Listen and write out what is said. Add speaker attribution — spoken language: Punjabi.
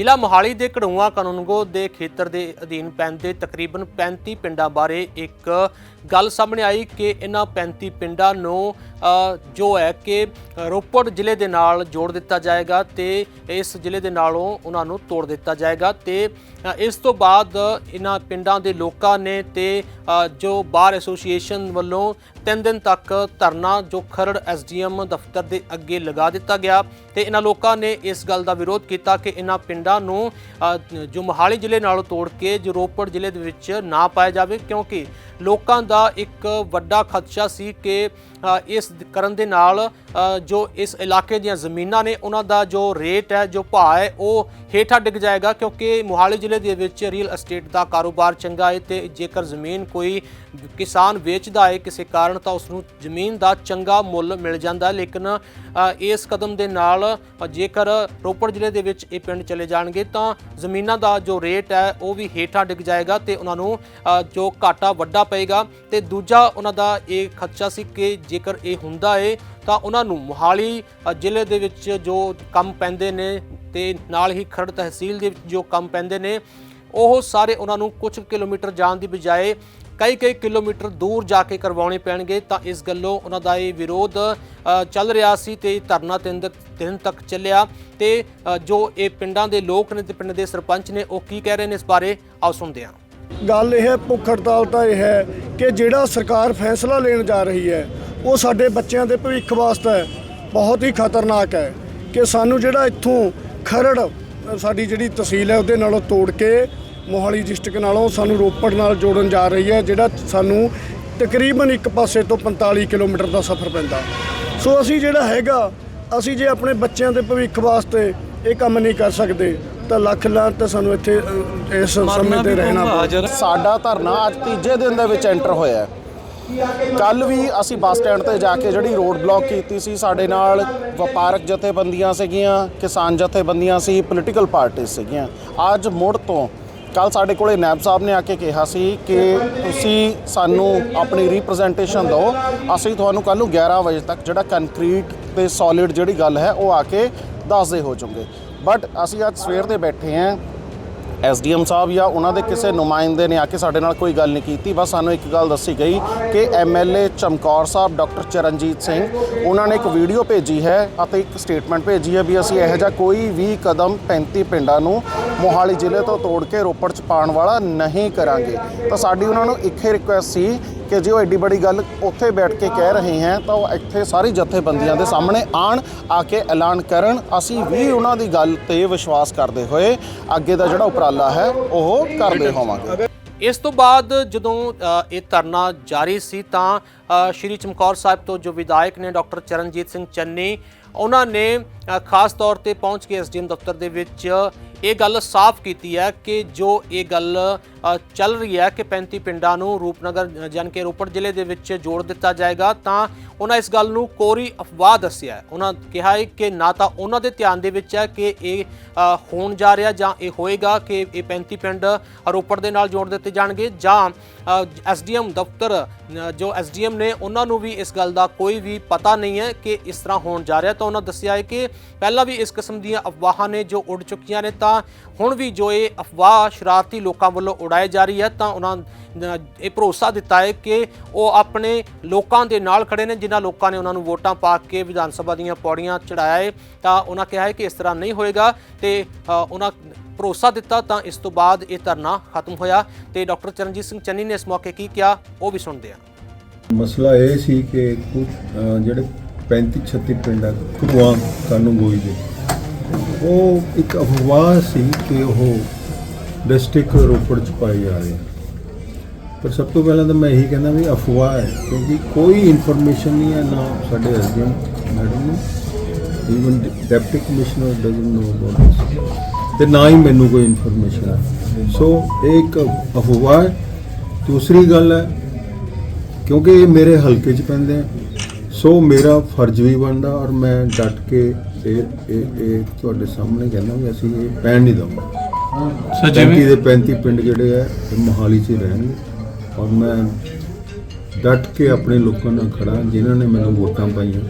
Speaker 1: ਜ਼ਿਲ੍ਹਾ ਮੋਹਾਲੀ ਦੇ ਕੜੂਆ ਕਾਨੂੰਗੋ ਦੇ ਖੇਤਰ ਦੇ ਅਧੀਨ ਪੈਂਦੇ ਤਕਰੀਬਨ 35 ਪਿੰਡਾਂ ਬਾਰੇ ਇੱਕ ਗੱਲ ਸਾਹਮਣੇ ਆਈ ਕਿ ਇਹਨਾਂ 35 ਪਿੰਡਾਂ ਨੂੰ ਜੋ ਹੈ ਕਿ ਰੋਪੜ ਜ਼ਿਲ੍ਹੇ ਦੇ ਨਾਲ ਜੋੜ ਦਿੱਤਾ ਜਾਏਗਾ ਤੇ ਇਸ ਜ਼ਿਲ੍ਹੇ ਦੇ ਨਾਲੋਂ ਉਹਨਾਂ ਨੂੰ ਤੋੜ ਦਿੱਤਾ ਜਾਏਗਾ ਤੇ ਇਸ ਤੋਂ ਬਾਅਦ ਇਹਨਾਂ ਪਿੰਡਾਂ ਦੇ ਲੋਕਾਂ ਨੇ ਤੇ ਜੋ ਬਾਰ ਐਸੋਸੀਏਸ਼ਨ ਵੱਲੋਂ ਤਿੰਨ ਦਿਨ ਤੱਕ ਧਰਨਾ ਜੋ ਖਰੜ ਐਸਡੀਐਮ ਦਫ਼ਤਰ ਦੇ ਅੱਗੇ ਲਗਾ ਦਿੱਤਾ ਗਿਆ ਤੇ ਇਹਨਾਂ ਲੋਕਾਂ ਨੇ ਇਸ ਗੱਲ ਦਾ ਵਿਰੋਧ ਕੀਤਾ ਕਿ ਇਹਨਾਂ ਪਿੰਡਾਂ ਨੂੰ ਜੋ ਮੋਹਾਲੀ ਜ਼ਿਲ੍ਹੇ ਨਾਲੋਂ ਤੋੜ ਕੇ ਜੋ ਰੋਪੜ ਜ਼ਿਲ੍ਹੇ ਦੇ ਵਿੱਚ ਨਾ ਪਾਇਆ ਜਾਵੇ ਕਿਉਂਕਿ ਲੋਕਾਂ ਦਾ ਇੱਕ ਵੱਡਾ ਖਦਸ਼ਾ ਸੀ ਕਿ ਇਸ ਕਰਨ ਦੇ ਨਾਲ ਜੋ ਇਸ ਇਲਾਕੇ ਦੀਆਂ ਜ਼ਮੀਨਾਂ ਨੇ ਉਹਨਾਂ ਦਾ ਜੋ ਰੇਟ ਹੈ, ਜੋ ਭਾਅ ਹੈ, ਉਹ ਹੇਠਾਂ ਡਿੱਗ ਜਾਏਗਾ ਕਿਉਂਕਿ ਮੋਹਾਲੀ ਜ਼ਿਲ੍ਹੇ ਦੇ ਵਿੱਚ ਰੀਅਲ ਅਸਟੇਟ ਦਾ ਕਾਰੋਬਾਰ ਚੰਗਾ ਹੈ ਤੇ ਜੇਕਰ ਜ਼ਮੀਨ ਕੋਈ ਕਿਸਾਨ ਵੇਚਦਾ ਹੈ ਕਿਸੇ ਕਾਰਨ ਤਾਂ ਉਸ ਨੂੰ ਜ਼ਮੀਨ ਦਾ ਚੰਗਾ ਮੁੱਲ ਮਿਲ ਜਾਂਦਾ ਲੇਕਿਨ ਇਸ ਕਦਮ ਦੇ ਨਾਲ ਜੇਕਰ ਰੋਪੜ ਜ਼ਿਲ੍ਹੇ ਦੇ ਵਿੱਚ ਇਹ ਪਿੰਡ ਚਲੇ ਜਾਣਗੇ, ਤਾਂ ਜ਼ਮੀਨਾਂ ਦਾ ਜੋ ਰੇਟ ਹੈ, ਉਹ ਵੀ ਹੇਠਾਂ ਡਿੱਗ ਜਾਏਗਾ ਤੇ ਉਹਨਾਂ ਨੂੰ ਜੋ ਘਾਟਾ ਵੱਡਾ ਪਏਗਾ ਤੇ ਦੂਜਾ ਉਹਨਾਂ ਦਾ ਇਹ ਖਦਸ਼ਾ ਸੀ ਕਿ ਜੇਕਰ ਇਹ ਹੁੰਦਾ ਏ, ਤਾਂ ਉਹਨਾਂ ਨੂੰ ਮੋਹਾਲੀ ਜ਼ਿਲ੍ਹੇ ਦੇ ਵਿੱਚ ਜੋ ਕੰਮ ਪੈਂਦੇ ਨੇ ਤੇ ਨਾਲ ਹੀ ਖਰੜ ਤਹਿਸੀਲ ਦੇ ਵਿੱਚ ਜੋ ਕੰਮ ਪੈਂਦੇ ਨੇ, ਉਹ ਸਾਰੇ ਉਹਨਾਂ ਨੂੰ ਕੁਝ ਕਿਲੋਮੀਟਰ ਜਾਣ ਦੀ ਬਜਾਏ ਕਈ ਕਈ ਕਿਲੋਮੀਟਰ ਦੂਰ ਜਾ ਕੇ ਕਰਵਾਉਣੇ ਪੈਣਗੇ ਤਾਂ ਇਸ ਗੱਲੋਂ ਉਹਨਾਂ ਦਾ ਇਹ ਵਿਰੋਧ ਚੱਲ ਰਿਹਾ ਸੀ ਤੇ ਧਰਨਾ ਤਿੰਨ ਦਿਨ ਤੱਕ ਚੱਲਿਆ ਤੇ ਜੋ ਇਹ ਪਿੰਡਾਂ ਦੇ ਲੋਕ ਨੇ ਤੇ ਪਿੰਡ ਦੇ ਸਰਪੰਚ ਨੇ ਉਹ ਕੀ ਕਹਿ ਰਹੇ ਨੇ ਇਸ ਬਾਰੇ ਆਓ ਸੁਣਦੇ ਹਾਂ।
Speaker 2: ਗੱਲ ਇਹ ਹੈ ਭੁੱਖ ਹੜਤਾਲ ਤਾਂ ਇਹ ਹੈ ਕਿ ਜਿਹੜਾ ਸਰਕਾਰ ਫੈਸਲਾ ਲੈਣ ਜਾ ਰਹੀ ਹੈ, ਉਹ ਸਾਡੇ ਬੱਚਿਆਂ ਦੇ ਭਵਿੱਖ ਵਾਸਤੇ ਬਹੁਤ ਹੀ ਖਤਰਨਾਕ ਹੈ ਕਿ ਸਾਨੂੰ ਜਿਹੜਾ ਇੱਥੋਂ ਖਰੜ ਸਾਡੀ ਜਿਹੜੀ ਤਹਿਸੀਲ ਹੈ ਉਹਦੇ ਨਾਲੋਂ ਤੋੜ ਕੇ ਮੋਹਾਲੀ ਡਿਸਟ੍ਰਿਕਟ ਨਾਲੋਂ ਸਾਨੂੰ ਰੋਪੜ ਨਾਲ ਜੋੜਨ ਜਾ ਰਹੀ ਹੈ ਜਿਹੜਾ ਸਾਨੂੰ ਤਕਰੀਬਨ ਇੱਕ ਪਾਸੇ ਤੋਂ 45 ਕਿਲੋਮੀਟਰ ਦਾ ਸਫ਼ਰ ਪੈਂਦਾ। ਸੋ ਅਸੀਂ ਜਿਹੜਾ ਹੈਗਾ ਅਸੀਂ ਜੇ ਆਪਣੇ ਬੱਚਿਆਂ ਦੇ ਭਵਿੱਖ ਵਾਸਤੇ ਇਹ ਕੰਮ ਨਹੀਂ ਕਰ ਸਕਦੇ ਤਾਂ ਲੱਖ ਲਾਂਤ ਤਾਂ ਸਾਨੂੰ ਇੱਥੇ ਇਸ ਸਮੇਂ ਤੇ ਰਹਿਣਾ ਪਊ।
Speaker 3: ਸਾਡਾ ਧਰਨਾ ਅੱਜ ਤੀਜੇ ਦਿਨ ਦੇ ਵਿੱਚ ਐਂਟਰ ਹੋਇਆ ਕੱਲ ਵੀ ਅਸੀਂ ਬੱਸ ਸਟੈਂਡ ਤੇ ਜਾ ਕੇ ਜਿਹੜੀ ਰੋਡ ਬਲੌਕ ਕੀਤੀ ਸੀ ਸਾਡੇ ਨਾਲ ਵਪਾਰਕ ਜਥੇਬੰਦੀਆਂ ਸੀਗੀਆਂ ਕਿਸਾਨ ਜਥੇਬੰਦੀਆਂ ਸੀ ਪੋਲੀਟੀਕਲ ਪਾਰਟੀ ਸੀਗੀਆਂ। ਅੱਜ ਮੁੜ ਤੋਂ ਕੱਲ ਸਾਡੇ ਕੋਲੇ ਨੈਬ ਸਾਹਿਬ ਨੇ ਆ ਕੇ ਕਿਹਾ ਸੀ ਕਿ ਤੁਸੀਂ ਸਾਨੂੰ ਆਪਣੀ ਰਿਪਰੈਜ਼ੈਂਟੇਸ਼ਨ ਦਿਓ। ਅਸੀਂ ਤੁਹਾਨੂੰ ਕੱਲ ਨੂੰ 11 ਵਜੇ ਤੱਕ ਜਿਹੜਾ ਕੰਕਰੀਟ ਤੇ ਸੋਲਿਡ ਜਿਹੜੀ ਗੱਲ ਹੈ, ਉਹ ਆ ਕੇ ਦੱਸਦੇ ਹੋ ਜਾਓਗੇ। ਬਟ ਅਸੀਂ ਅੱਜ ਸਵੇਰ ਦੇ ਬੈਠੇ ਹਾਂ। ਐਸਡੀਐਮ ਸਾਹਿਬ ਜਾਂ ਉਹਨਾਂ ਦੇ ਕਿਸੇ ਨੁਮਾਇੰਦੇ ਨੇ ਆ ਕੇ ਸਾਡੇ ਨਾਲ ਕੋਈ ਗੱਲ ਨਹੀਂ ਕੀਤੀ। ਬਸ ਸਾਨੂੰ ਇੱਕ ਗੱਲ ਦੱਸੀ ਗਈ ਕਿ ਐਮਐਲਏ ਚਮਕੌਰ ਸਾਹਿਬ, ਡਾਕਟਰ ਚਰਨਜੀਤ ਸਿੰਘ, ਉਹਨਾਂ ਨੇ ਇੱਕ ਵੀਡੀਓ ਭੇਜੀ ਹੈ ਅਤੇ ਇੱਕ ਸਟੇਟਮੈਂਟ ਭੇਜੀ ਹੈ ਵੀ ਅਸੀਂ ਇਹੋ ਜਿਹਾ ਕੋਈ ਵੀ ਕਦਮ 35 ਪਿੰਡਾਂ ਨੂੰ ਮੋਹਾਲੀ ਜ਼ਿਲ੍ਹੇ ਤੋਂ ਤੋੜ ਕੇ ਰੋਪੜ ਚ ਪਾਉਣ ਵਾਲਾ ਨਹੀਂ ਕਰਾਂਗੇ। ਤਾਂ ਸਾਡੀ ਉਹਨਾਂ ਨੂੰ ਇੱਕ ਹੀ ਰਿਕੁਐਸਟ ਸੀ ਕਿ ਜੇ ਉਹ ਐਡੀ ਬੜੀ ਗੱਲ ਉੱਥੇ ਬੈਠ ਕੇ ਕਹਿ ਰਹੇ ਹੈ, ਤਾਂ ਉਹ ਇੱਥੇ ਸਾਰੀ ਜਥੇਬੰਦੀਆਂ ਦੇ ਸਾਹਮਣੇ ਆਣ, ਆ ਕੇ ਐਲਾਨ ਕਰਨ। ਅਸੀਂ ਵੀ ਉਹਨਾਂ ਦੀ ਗੱਲ ਤੇ ਵਿਸ਼ਵਾਸ ਕਰਦੇ ਹੋਏ ਅੱਗੇ ਦਾ ਜਿਹੜਾ ਉਪਰਾਲਾ ਹੈ, ਉਹ ਕਰਦੇ ਹੋਵਾਂਗੇ।
Speaker 1: ਇਸ ਤੋਂ ਬਾਅਦ ਜਦੋਂ ਇਹ ਧਰਨਾ ਜਾਰੀ ਸੀ ਤਾਂ ਸ਼੍ਰੀ ਚਮਕੌਰ ਸਾਹਿਬ ਤੋਂ ਜੋ ਵਿਧਾਇਕ ਨੇ ਡਾਕਟਰ ਚਰਨਜੀਤ ਸਿੰਘ ਚੰਨੀ ਉਹਨਾਂ ਨੇ ਖਾਸ ਤੌਰ ਤੇ ਪਹੁੰਚ ਕੇ ਐਸਡੀਐਮ ਦਫ਼ਤਰ ਦੇ ਵਿੱਚ ਇਹ ਗੱਲ ਸਾਫ਼ ਕੀਤੀ ਹੈ ਕਿ ਜੋ ਇਹ ਗੱਲ ਚੱਲ ਰਹੀ ਹੈ ਕਿ 35 ਪਿੰਡਾਂ ਨੂੰ ਰੂਪਨਗਰ ਅ, ਜਾਣੀ ਕਿ ਰੋਪੜ ਜ਼ਿਲ੍ਹੇ ਦੇ ਵਿੱਚ ਜੋੜ ਦਿੱਤਾ ਜਾਏਗਾ ਤਾਂ ਉਹਨਾਂ ਇਸ ਗੱਲ ਨੂੰ ਕੋਰੀ ਅਫਵਾਹ ਦੱਸਿਆ ਹੈ। ਉਹਨਾਂ ਕਿਹਾ ਹੈ ਕਿ ਨਾ ਤਾਂ ਉਹਨਾਂ ਦੇ ਧਿਆਨ ਦੇ ਵਿੱਚ ਹੈ ਕਿ ਇਹ ਹੋਣ ਜਾ ਰਿਹਾ ਜਾਂ ਇਹ ਹੋਏਗਾ ਕਿ ਇਹ 35 ਪਿੰਡ ਰੋਪੜ ਦੇ ਨਾਲ ਜੋੜ ਦਿੱਤੇ ਜਾਣਗੇ ਜਾਂ ਐਸਡੀਐਮ ਦਫ਼ਤਰ ਅ, ਜੋ ਐਸਡੀਐਮ ਨੇ ਉਹਨਾਂ ਨੂੰ ਵੀ ਇਸ ਗੱਲ ਦਾ ਕੋਈ ਵੀ ਪਤਾ ਨਹੀਂ ਹੈ ਕਿ ਇਸ ਤਰ੍ਹਾਂ ਹੋਣ ਜਾ ਰਿਹਾ ਤਾਂ ਉਹਨਾਂ ਦੱਸਿਆ ਹੈ ਕਿ ਪਹਿਲਾਂ ਵੀ ਇਸ ਕਿਸਮ ਦੀਆਂ ਅਫਵਾਹਾਂ ਨੇ ਜੋ ਉੱਡ ਚੁੱਕੀਆਂ ਨੇ ਤਾਂ ਹੁਣ ਵੀ ਜੋ ਇਹ ਅਫਵਾਹ ਸ਼ਰਾਰਤੀ ਲੋਕਾਂ ਵੱਲੋਂ ਉਡਾਏ ਜਾ ਰਹੀ ਹੈ ਤਾਂ ਉਹਨਾਂ ਇਹ ਭਰੋਸਾ ਦਿੱਤਾ ਹੈ ਕਿ ਉਹ ਆਪਣੇ ਲੋਕਾਂ ਦੇ ਨਾਲ ਖੜੇ ਨੇ, ਜਿਨ੍ਹਾਂ ਲੋਕਾਂ ਨੇ ਉਹਨਾਂ ਨੂੰ ਵੋਟਾਂ ਪਾ ਕੇ ਵਿਧਾਨ ਸਭਾ ਦੀਆਂ ਪੌੜੀਆਂ ਚੜਾਇਆ ਹੈ, ਤਾਂ ਉਹਨਾਂ ਕਿਹਾ ਹੈ ਕਿ ਇਸ ਤਰ੍ਹਾਂ ਨਹੀਂ ਹੋਏਗਾ ਤੇ ਉਹਨਾਂ ਭਰੋਸਾ ਦਿੱਤਾ ਤਾਂ ਇਸ ਤੋਂ ਬਾਅਦ ਇਹ ਧਰਨਾ ਖਤਮ ਹੋਇਆ ਤੇ ਡਾਕਟਰ ਚਰਨਜੀਤ ਸਿੰਘ ਚੰਨੀ ਨੇ ਇਸ ਮੌਕੇ ਕੀ ਕਿਹਾ, ਉਹ ਵੀ ਸੁਣਦੇ ਹਾਂ।
Speaker 4: ਮਸਲਾ ਇਹ ਸੀ ਕਿ ਕੁਝ ਜਿਹੜੇ 35 36 ਪਿੰਡ ਆ ਕੁਆ ਕਾਨੂੰ ਗੋਈ ਦੇ, ਉਹ ਇੱਕ ਅਫਵਾਹ ਸੀ ਕਿ ਉਹ ਡਿਸਟ੍ਰਿਕਟ ਰੋਪੜ ਚ ਪਾਏ ਜਾ ਰਹੇ ਆ। ਪਰ ਸਭ ਤੋਂ ਪਹਿਲਾਂ ਤਾਂ ਮੈਂ ਇਹੀ ਕਹਿੰਦਾ ਵੀ ਅਫਵਾਹ ਹੈ ਕਿਉਂਕਿ ਕੋਈ ਇਨਫੋਰਮੇਸ਼ਨ ਨਹੀਂ ਹੈ ਨਾ ਸਾਡੇ ਐਸਡੀਐਮ ਮੈਡਮ ਨੂੰ even deputy commissioner doesn't know about this ਤੇ ਨਾ ਹੀ ਮੈਨੂੰ ਕੋਈ ਇਨਫੋਰਮੇਸ਼ਨ ਹੈ। ਸੋ ਇਹ ਇੱਕ ਅਫਵਾਹ ਹੈ। ਦੂਸਰੀ ਗੱਲ ਹੈ ਕਿਉਂਕਿ ਇਹ ਮੇਰੇ ਹਲਕੇ 'ਚ ਪੈਂਦੇ ਆ। ਸੋ ਮੇਰਾ ਫਰਜ਼ ਵੀ ਬਣਦਾ ਔਰ ਮੈਂ ਡਟ ਕੇ ਇਹ ਇਹ ਇਹ ਤੁਹਾਡੇ ਸਾਹਮਣੇ ਕਹਿੰਦਾ ਵੀ ਅਸੀਂ ਇਹ ਪੈਣ ਨਹੀਂ ਦਵਾਂਗੇ। ਸੱਚੀ ਦੇ 35 ਪਿੰਡ ਜਿਹੜੇ ਆ ਮੋਹਾਲੀ 'ਚ ਹੀ ਰਹਿਣਗੇ। ਔਰ ਮੈਂ ਡਟ ਕੇ ਆਪਣੇ ਲੋਕਾਂ ਨਾਲ ਖੜਾ ਜਿਨ੍ਹਾਂ ਨੇ ਮੈਨੂੰ ਵੋਟਾਂ ਪਾਈਆਂ।